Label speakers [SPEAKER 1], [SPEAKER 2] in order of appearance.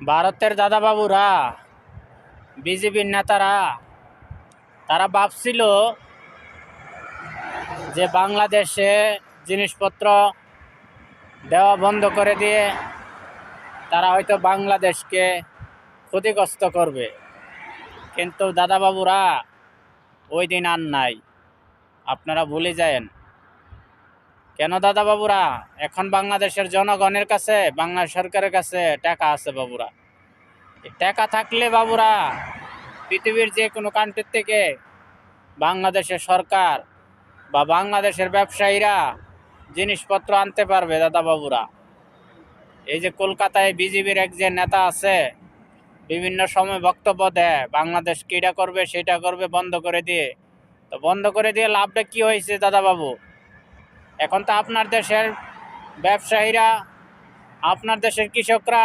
[SPEAKER 1] ভারতের দাদাবাবুরা, বিজেপির নেতারা, তারা ভাবছিল যে বাংলাদেশে জিনিসপত্র দেওয়া বন্ধ করে দিয়ে তারা হয়তো বাংলাদেশকে ক্ষতিগ্রস্ত করবে। কিন্তু দাদাবাবুরা ওই দিন আর নাই। আপনারা ভুলে যায়েন। কেন দাদা বাবুরা? এখন বাংলাদেশের জনগণের কাছে বাংলা সরকারের কাছে টাকা আছে বাবুরা। টাকা থাকলে বাবুরা, পৃথিবীর যে কোনো কান্ট্রির থেকে বাংলাদেশের সরকার বা বাংলাদেশের ব্যবসায়ীরা জিনিসপত্র আনতে পারবে দাদা বাবুরা। এই যে কলকাতায় বিজেপির এক যে নেতা আছে, বিভিন্ন সময় বক্তব্য দেয়, বাংলাদেশ কীটা করবে, সেটা করবে, বন্ধ করে দিয়ে। তো বন্ধ করে দিয়ে লাভটা কি হয়েছে দাদা বাবু? এখন তো আপনার দেশের ব্যবসায়ীরা আপনার দেশের কৃষকরা